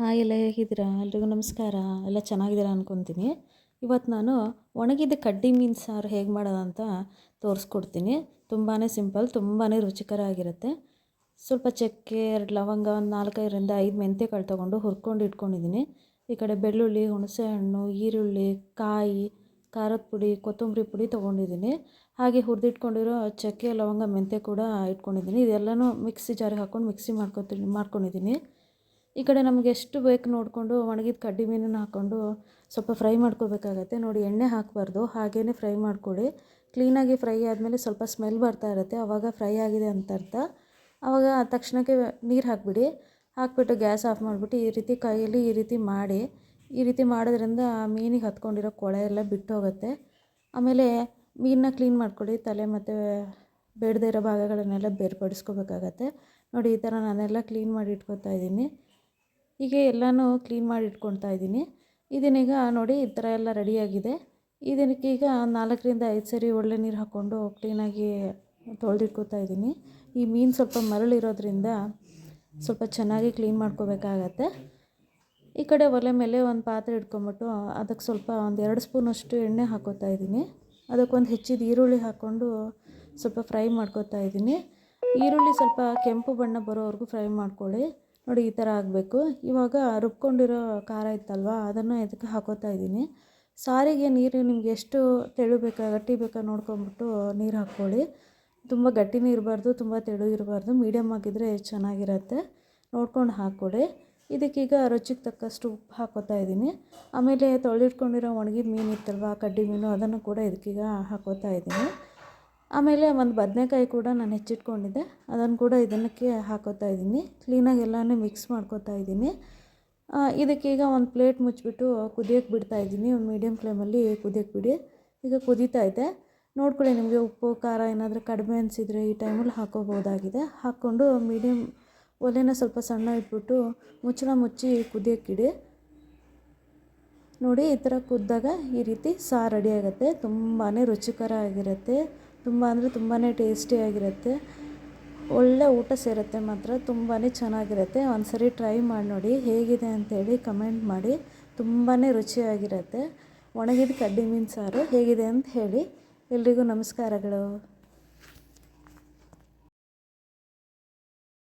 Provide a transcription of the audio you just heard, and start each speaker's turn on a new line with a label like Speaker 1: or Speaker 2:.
Speaker 1: Hi ಎಲ್ಲ ಹೇಗಿದ್ದೀರಾ? ಎಲ್ರಿಗೂ ನಮಸ್ಕಾರ. ಎಲ್ಲ ಚೆನ್ನಾಗಿದ್ದೀರಾ ಅಂದ್ಕೊತೀನಿ ಇವತ್ತು ನಾನು ಒಣಗಿದ ಕಡ್ಡಿ ಮೀನು ಸಾರು ಹೇಗೆ ಮಾಡೋದು ಅಂತ ತೋರಿಸ್ಕೊಡ್ತೀನಿ. ತುಂಬಾ ಸಿಂಪಲ್ ತುಂಬಾ ರುಚಿಕರ ಆಗಿರುತ್ತೆ ಸ್ವಲ್ಪ ಚಕ್ಕೆ, ಎರಡು ಲವಂಗ, ಒಂದು ನಾಲ್ಕೈದರಿಂದ ಐದು ಮೆಂತ್ಯ ಕಾಳು ತೊಗೊಂಡು ಹುರ್ಕೊಂಡು ಇಟ್ಕೊಂಡಿದ್ದೀನಿ. ಈ ಕಡೆ ಬೆಳ್ಳುಳ್ಳಿ ಹುಣಸೆ ಹಣ್ಣು ಈರುಳ್ಳಿ, ಕಾಯಿ, ಖಾರದ ಪುಡಿ, ಕೊತ್ತಂಬರಿ ಪುಡಿ ತೊಗೊಂಡಿದ್ದೀನಿ. ಹಾಗೆ ಹುರಿದಿಟ್ಕೊಂಡಿರೋ ಚಕ್ಕೆ, ಲವಂಗ ಮೆಂತ್ಯ ಕೂಡ ಇಟ್ಕೊಂಡಿದ್ದೀನಿ. ಇದೆಲ್ಲನೂ ಮಿಕ್ಸಿ ಜಾರಿಗೆ ಹಾಕ್ಕೊಂಡು ಮಿಕ್ಸಿ ಮಾಡ್ಕೊತೀನಿ ಮಾಡ್ಕೊಂಡಿದ್ದೀನಿ. ಈ ಕಡೆ ನಮಗೆ ಎಷ್ಟು ಬೇಕು ನೋಡಿಕೊಂಡು ಒಣಗಿದ ಕಡ್ಡಿ ಮೀನನ್ನು ಹಾಕ್ಕೊಂಡು ಸ್ವಲ್ಪ ಫ್ರೈ ಮಾಡ್ಕೋಬೇಕಾಗತ್ತೆ. ನೋಡಿ, ಎಣ್ಣೆ ಹಾಕಬಾರ್ದು. ಹಾಗೇ ಫ್ರೈ ಮಾಡ್ಕೊಳ್ಳಿ ಕ್ಲೀನಾಗಿ ಫ್ರೈ ಆದಮೇಲೆ ಸ್ವಲ್ಪ ಸ್ಮೆಲ್ ಬರ್ತಾ ಇರುತ್ತೆ. ಆವಾಗ ಫ್ರೈ ಆಗಿದೆ ಅಂತ ಅರ್ಥ. ಆವಾಗ ತಕ್ಷಣಕ್ಕೆ ನೀರು ಹಾಕಿಬಿಡಿ. ಹಾಕ್ಬಿಟ್ಟು ಗ್ಯಾಸ್ ಆಫ್ ಮಾಡಿಬಿಟ್ಟು ಈ ರೀತಿ ಕೈಯಲ್ಲಿ ಈ ರೀತಿ ಮಾಡಿ, ಈ ರೀತಿ ಮಾಡೋದ್ರಿಂದ ಆ ಮೀನಿಗೆ ಹತ್ಕೊಂಡಿರೋ ಕೊಳೆ ಎಲ್ಲ ಬಿಟ್ಟು ಹೋಗುತ್ತೆ. ಆಮೇಲೆ ಮೀನನ್ನ ಕ್ಲೀನ್ ಮಾಡ್ಕೊಳ್ಳಿ ತಲೆ ಮತ್ತು ಬೇಡದೇ ಇರೋ ಭಾಗಗಳನ್ನೆಲ್ಲ ಬೇರ್ಪಡಿಸ್ಕೋಬೇಕಾಗತ್ತೆ. ನೋಡಿ, ಈ ಥರ ನಾನೆಲ್ಲ ಕ್ಲೀನ್ ಮಾಡಿ ಇಟ್ಕೊತಾ ಇದ್ದೀನಿ. ಹೀಗೆ ಎಲ್ಲನೂ ಕ್ಲೀನ್ ಮಾಡಿ ಇಟ್ಕೊಳ್ತಾ ಇದ್ದೀನಿ. ಇದನ್ನೀಗ ನೋಡಿ ಈ ಥರ ಎಲ್ಲ ರೆಡಿಯಾಗಿದೆ ಈಗ ನಾಲ್ಕರಿಂದ ಐದು ಸರಿ ಒಳ್ಳೆ ನೀರು ಹಾಕ್ಕೊಂಡು ಕ್ಲೀನಾಗಿ ತೊಳೆದಿಟ್ಕೊತಾ ಇದ್ದೀನಿ. ಈ ಮೀನು ಸ್ವಲ್ಪ ಮರಳಿರೋದ್ರಿಂದ ಸ್ವಲ್ಪ ಚೆನ್ನಾಗಿ ಕ್ಲೀನ್ ಮಾಡ್ಕೋಬೇಕಾಗತ್ತೆ. ಈ ಕಡೆ ಒಲೆ ಮೇಲೆ ಒಂದು ಪಾತ್ರೆ ಇಟ್ಕೊಂಬಿಟ್ಟು ಅದಕ್ಕೆ ಸ್ವಲ್ಪ ಒಂದು ಎರಡು ಸ್ಪೂನಷ್ಟು ಎಣ್ಣೆ ಹಾಕೋತಾ ಇದ್ದೀನಿ. ಅದಕ್ಕೊಂದು ಹೆಚ್ಚಿದ ಈರುಳ್ಳಿ ಹಾಕ್ಕೊಂಡು ಸ್ವಲ್ಪ ಫ್ರೈ ಮಾಡ್ಕೋತಾ ಇದ್ದೀನಿ. ಈರುಳ್ಳಿ ಸ್ವಲ್ಪ ಕೆಂಪು ಬಣ್ಣ ಬರೋವರೆಗೂ ಫ್ರೈ ಮಾಡ್ಕೊಳ್ಳಿ. ನೋಡಿ ಈ ಥರ ಆಗಬೇಕು. ಇವಾಗ ರುಬ್ಕೊಂಡಿರೋ ಖಾರ ಇತ್ತಲ್ವಾ? ಅದನ್ನು ಇದಕ್ಕೆ ಹಾಕೋತಾ ಇದ್ದೀನಿ. ಸಾರಿಗೆ ನೀರು ನಿಮ್ಗೆ ಎಷ್ಟು ತೆಳು ಬೇಕಾ ಗಟ್ಟಿ ಬೇಕಾ ನೋಡ್ಕೊಂಬಿಟ್ಟು ನೀರು ಹಾಕ್ಕೊಳ್ಳಿ. ತುಂಬ ಗಟ್ಟಿನೂ ಇರಬಾರ್ದು ತುಂಬ ತೆಳು ಇರಬಾರ್ದು ಮೀಡಿಯಮ್ ಆಗಿದ್ದರೆ ಚೆನ್ನಾಗಿರತ್ತೆ. ನೋಡ್ಕೊಂಡು ಹಾಕ್ಕೊಡಿ. ಇದಕ್ಕೀಗ ರುಚಿಗೆ ತಕ್ಕಷ್ಟು ಉಪ್ಪು ಹಾಕೋತಾ ಇದ್ದೀನಿ. ಆಮೇಲೆ ತೊಳೆದಿಟ್ಕೊಂಡಿರೋ ಒಣಗಿದ ಮೀನು ಇತ್ತಲ್ವ, ಕಡ್ಡಿ ಮೀನು, ಅದನ್ನು ಕೂಡ ಇದಕ್ಕೀಗ ಹಾಕೋತಾ ಇದ್ದೀನಿ. ಆಮೇಲೆ ಒಂದು ಬದನೆಕಾಯಿ ಕೂಡ ನಾನು ಹೆಚ್ಚಿಟ್ಕೊಂಡಿದ್ದೆ. ಅದನ್ನು ಕೂಡ ಇದನ್ನಕ್ಕೆ ಹಾಕೋತಾ ಇದ್ದೀನಿ. ಕ್ಲೀನಾಗಿ ಎಲ್ಲನೂ ಮಿಕ್ಸ್ ಮಾಡ್ಕೋತಾ ಇದ್ದೀನಿ. ಇದಕ್ಕೀಗ ಒಂದು ಪ್ಲೇಟ್ ಮುಚ್ಚಿಬಿಟ್ಟು ಕುದಿಯೋಕ್ಕೆ ಬಿಡ್ತಾ ಇದ್ದೀನಿ. ಒಂದು ಮೀಡಿಯಮ್ ಫ್ಲೇಮಲ್ಲಿ ಕುದಿಯೋಕ್ಕೆ ಬಿಡಿ. ಈಗ ಕುದೀತಾ ಇದೆ. ನೋಡ್ಕೊಳ್ಳಿ ನಿಮಗೆ ಉಪ್ಪು, ಖಾರ ಏನಾದರೂ ಕಡಿಮೆ ಅನಿಸಿದರೆ ಈ ಟೈಮಲ್ಲಿ ಹಾಕೋಬೋದಾಗಿದೆ ಹಾಕ್ಕೊಂಡು ಮೀಡಿಯಮ್ ಒಲೆನ ಸ್ವಲ್ಪ ಸಣ್ಣ ಇಟ್ಬಿಟ್ಟು ಮುಚ್ಚಳ ಮುಚ್ಚಿ ಕುದಿಯೋಕ್ಕಿಡಿ ನೋಡಿ ಈ ಥರ ಕುದ್ದಾಗ ಈ ರೀತಿ ಸಾರು ರೆಡಿ ಆಗುತ್ತೆ. ತುಂಬಾ ರುಚಿಕರ ಆಗಿರುತ್ತೆ ತುಂಬ ಅಂದರೆ ತುಂಬಾ ಟೇಸ್ಟಿಯಾಗಿರುತ್ತೆ ಒಳ್ಳೆ ಊಟ ಸೇರುತ್ತೆ ಮಾತ್ರ. ತುಂಬಾ ಚೆನ್ನಾಗಿರುತ್ತೆ. ಒಂದು ಸರಿ ಟ್ರೈ ಮಾಡಿ ನೋಡಿ ಹೇಗಿದೆ ಅಂತೇಳಿ ಕಮೆಂಟ್ ಮಾಡಿ. ತುಂಬಾ ರುಚಿಯಾಗಿರುತ್ತೆ. ಒಣಗಿದ ಕಡ್ಡಿ ಮೀನು ಸಾರು ಹೇಗಿದೆ ಅಂತ ಹೇಳಿ. ಎಲ್ರಿಗೂ ನಮಸ್ಕಾರಗಳು.